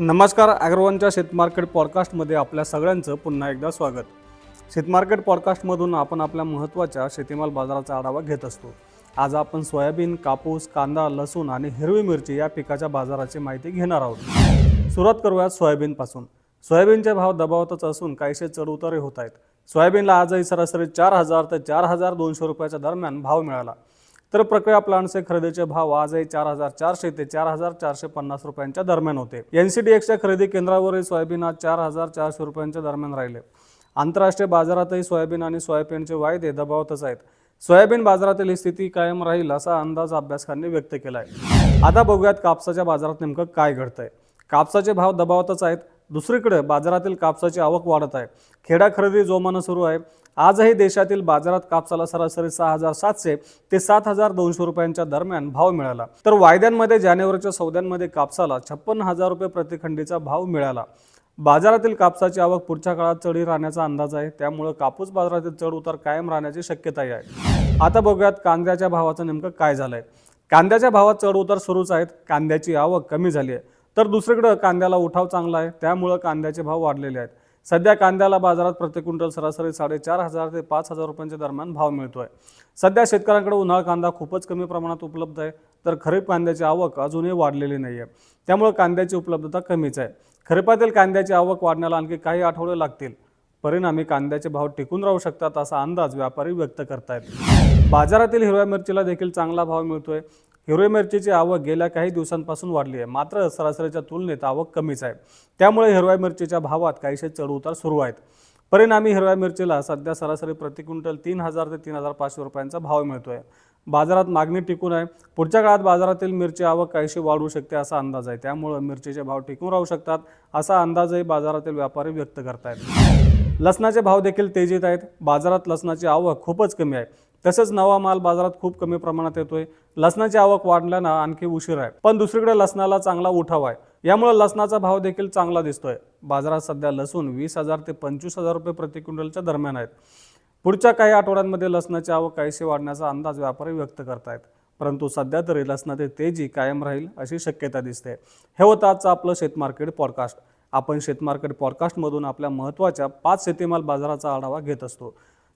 नमस्कार ॲग्रोवनच्या शेतमार्केट पॉडकास्टमध्ये आपल्या सगळ्यांचं पुन्हा एकदा स्वागत. शेतमार्केट पॉडकास्टमधून आपण आपल्या महत्त्वाच्या शेतीमाल बाजाराचा आढावा घेत असतो. आज आपण सोयाबीन कापूस कांदा लसूण आणि हिरवी मिरची या पिकाच्या बाजाराची माहिती घेणार आहोत. सुरुवात करूयात सोयाबीनपासून. सोयाबीनचे भाव दबावतच असून काहीसे चढउतारही होत आहेत. सोयाबीनला आजही सरासरी चार हजार ते चार हजार दोनशे रुपयाच्या दरम्यान भाव मिळाला. तर प्रक्रिया प्लांटचे खरेदीचे भाव आजही चार हजार चारशे ते चार हजार चारशे पन्नास रुपयांच्या दरम्यान होते एनसीडीएक्सच्या खरेदी केंद्रावरही सोयाबीन आज चार हजार चारशे रुपयांच्या दरम्यान राहिले. आंतरराष्ट्रीय बाजारातही सोयाबीन आणि सोयाबीनचे वायदे दबावतच आहेत. सोयाबीन बाजारातील ही स्थिती कायम राहील असा अंदाज अभ्यासकांनी व्यक्त केला आहे आता बघूयात कापसाच्या बाजारात नेमकं काय घडतंय. कापसाचे भाव दबावतच आहेत. दुसरीकडे बाजारातील कापसाची आवक वाढत आहे. खेडा खरेदी जोमानं सुरू आहे. आजही देशातील बाजारात कापसाला सरासरी सहा हजार सातशे ते सात हजार दोनशे रुपयांच्या दरम्यान भाव मिळाला. तर वायद्यांमध्ये जानेवारीच्या सौद्यांमध्ये कापसाला छप्पन हजार रुपये प्रतिखंडीचा भाव मिळाला. बाजारातील कापसाची आवक पुढच्या काळात चढी राहण्याचा अंदाज आहे. त्यामुळे कापूस बाजारातील चढ उतार कायम राहण्याची शक्यताही आहे. आता बघूयात कांद्याच्या भावाचं नेमकं काय झालंय. कांद्याच्या भावात चढ उतार सुरूच आहेत. कांद्याची आवक कमी झाली आहे. तर दुसरीकडं कांद्याला उठाव चांगला आहे. त्यामुळं कांद्याचे भाव वाढलेले आहेत. सध्या कांद्याला बाजारात प्रति क्विंटल सरासरी साडेचार हजार ते पाच हजार रुपयांच्या दरम्यान भाव मिळतो आहे सध्या शेतकऱ्यांकडे उन्हाळ कांदा खूपच कमी प्रमाणात उपलब्ध आहे. तर खरीप कांद्याची आवक अजूनही वाढलेली नाही आहे त्यामुळे कांद्याची उपलब्धता कमीच आहे. खरीपातील कांद्याची आवक वाढण्याला आणखी काही आठवडे लागतील. परिणामी कांद्याचे भाव टिकून राहू शकतात असा अंदाज व्यापारी व्यक्त करतायत. बाजारातील हिरव्या मिरचीला देखील चांगला भाव मिळतोय. हिरव्या मिरचीची आवक गेल्या काही दिवसांपासून वाढली आहे. मात्र सरासरीच्या तुलनेत आवक कमीच आहे. त्यामुळे हिरव्या मिरचीच्या भावात काहीसे चढउतार सुरू आहेत. परिणामी हिरव्या मिरचीला सध्या सरासरी प्रति क्विंटल तीन हजार ते तीन हजार पाचशे रुपयांचा भाव मिळतो आहे बाजारात मागणी टिकून आहे. पुढच्या काळात बाजारातील मिरची आवक काहीशी वाढू शकते असा अंदाज आहे. त्यामुळं मिरचीचे भाव टिकून राहू शकतात असा अंदाजही बाजारातील व्यापारी व्यक्त करतायत. लसणाचे भाव देखील तेजीत आहेत. बाजारात लसणाची आवक खूपच कमी आहे. तसंच नवा माल बाजारात खूप कमी प्रमाणात येतोय. लसणाची आवक वाढल्यानं आणखी उशीर आहे. पण दुसरीकडे लसणाला चांगला उठाव आहे. यामुळे लसणाचा भाव देखील चांगला दिसतोय. बाजारात सध्या लसूण वीस हजार ते पंचवीस हजार रुपये प्रति क्विंटलच्या दरम्यान आहेत. पुढच्या काही आठवड्यांमध्ये लसणाची आवक काहीशी वाढण्याचा अंदाज व्यापारी व्यक्त करतायत. परंतु सध्या तरी लसणाची तेजी कायम राहील अशी शक्यता दिसते. हे होतं आजचं आपलं शेतमार्केट पॉडकास्ट. आपण शेतमार्केट पॉडकास्टमधून आपल्या महत्त्वाच्या पाच शेतीमाल बाजाराचा आढावा घेत असतो.